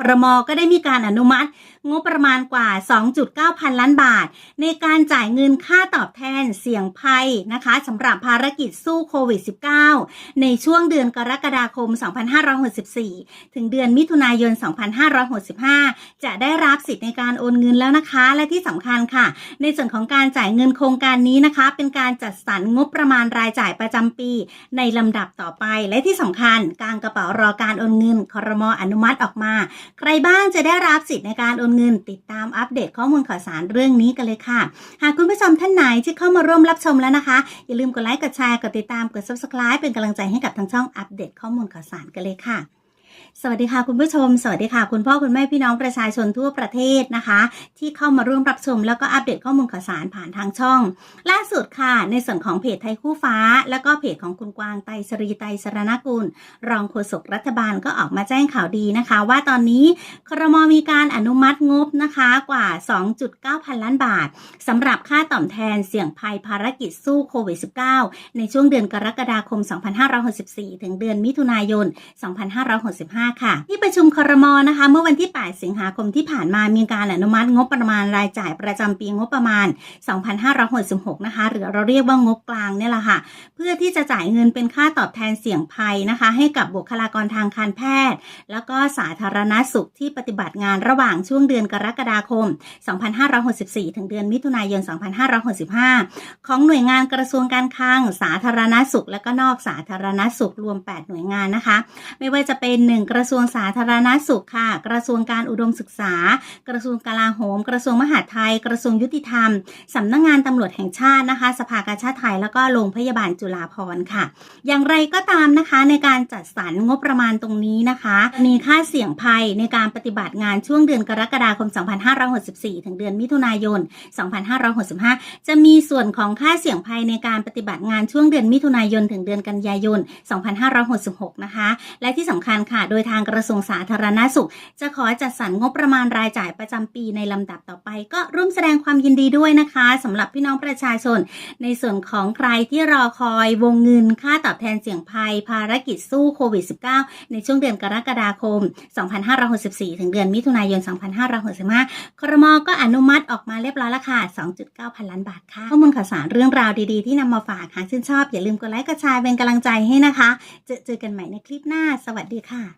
ครมก็ได้มีการอนุมัติ งบประมาณกว่า 2.9 พันล้านบาท ในการจ่ายเงินค่าตอบแทนเสี่ยงภัยนะคะสำหรับภารกิจสู้โควิด -19 ในช่วงเดือนกรกฎาคม 2564 ถึงเดือนมิถุนายน 2565 จะได้รับสิทธิ์ในการโอนเงินแล้วนะคะ และที่สำคัญค่ะ ในส่วนของการจ่ายเงินโครงการนี้นะคะ เป็นการจัดสรรงบประมาณรายจ่ายประจำปี ในลำดับต่อไป และที่สำคัญการกระเป๋ารอการโอนเงินครมอนุมัติออกมาใครบ้างจะได้รับสิทธิ์ในการโอนเงินติดตามอัปเดตข้อมูลข่าวสารเรื่องนี้กันเลยค่ะ หากคุณผู้ชมท่านไหนที่เข้ามาร่วมรับชมแล้วนะคะ อย่าลืมกดไลค์กดแชร์กดติดตามกด subscribe เป็นกำลังใจให้กับทางช่องอัปเดตข้อมูลข่าวสารกันเลยค่ะ สวัสดีค่ะคุณผู้ชม สวัสดีค่ะ คุณพ่อคุณแม่พี่น้องประชาชนทั่วประเทศนะคะ ที่เข้ามาร่วมรับชม แล้วก็อัปเดตข้อมูลข่าวสารผ่านทางช่อง ล่าสุดค่ะ ในส่วนของเพจไทยคู่ฟ้า แล้วก็เพจของคุณกวางไตสรีไตสรณกุล รองโฆษกรัฐบาลก็ออกมาแจ้งข่าวดีนะคะ ว่าตอนนี้ครมมีการอนุมัติงบนะคะกว่า 2.9 พันล้านบาทสำหรับค่าตอบแทนเสี่ยงภัยภารกิจสู้โควิด -19 ในช่วงเดือนกรกฎาคม 2564 ถึงเดือนมิถุนายน2565 ค่ะ ที่ประชุมครมนะคะ เมื่อวันที่ 8 สิงหาคมที่ผ่านมามีการอนุมัติงบประมาณรายจ่ายประจำปีงบประมาณ 2566 นะคะ หรือเราเรียกว่างบกลางเนี่ยแหละค่ะ เพื่อที่จะจ่ายเงินเป็นค่าตอบแทนเสี่ยงภัยนะคะ ให้กับบุคลากรทางการแพทย์ แล้วก็สาธารณสุขที่ปฏิบัติงานระหว่างช่วงเดือนกรกฎาคม 2564 ถึงเดือนมิถุนายน 2565 ของหน่วยงานกระทรวงการคลังสาธารณสุข และก็นอกสาธารณสุขรวม 8 หน่วยงานนะคะ ไม่ว่าจะเป็น1 กระทรวงสาธารณสุขค่ะ กระทรวงการอุดมศึกษา กระทรวงกลาโหม กระทรวงมหาดไทย กระทรวงยุติธรรม สำนักงานตำรวจแห่งชาตินะคะ สภากาชาติไทย แล้วก็โรงพยาบาลจุฬาภรณ์ค่ะ อย่างไรก็ตามนะคะในการจัดสรรงบประมาณตรงนี้นะคะ มีค่าเสี่ยงภัยในการปฏิบัติงานช่วงเดือนกรกฎาคม 2564 ถึงเดือนมิถุนายน 2565 จะมีส่วนของค่าเสี่ยงภัยในการปฏิบัติงานช่วงเดือนมิถุนายน ถึงเดือนกันยายน 2566 นะคะ และที่สำคัญค่ะโดยทางกระทรวงสาธารณสุข จะขอจัดสรรงบประมาณรายจ่ายประจำปีในลำดับต่อไป ก็ร่วมแสดงความยินดีด้วยนะคะสำหรับพี่น้องประชาชน ในส่วนของใครที่รอคอยวงเงินค่าตอบแทนเสี่ยงภัย ภารกิจสู้โควิด -19 ในช่วงเดือนกรกฎาคม 2564 ถึงเดือนมิถุนายน 2565 ครมก็อนุมัติออกมาเรียบร้อยแล้วค่ะ 2.9 พันล้านบาทค่ะ ข้อมูลข่าวสารเรื่องราวดีๆ ที่นำมาฝากหากชื่นชอบ อย่าลืมกดไลค์กดแชร์เป็นกำลังใจให้นะคะ เจอเจอกันใหม่ในคลิปหน้า สวัสดีค่ะ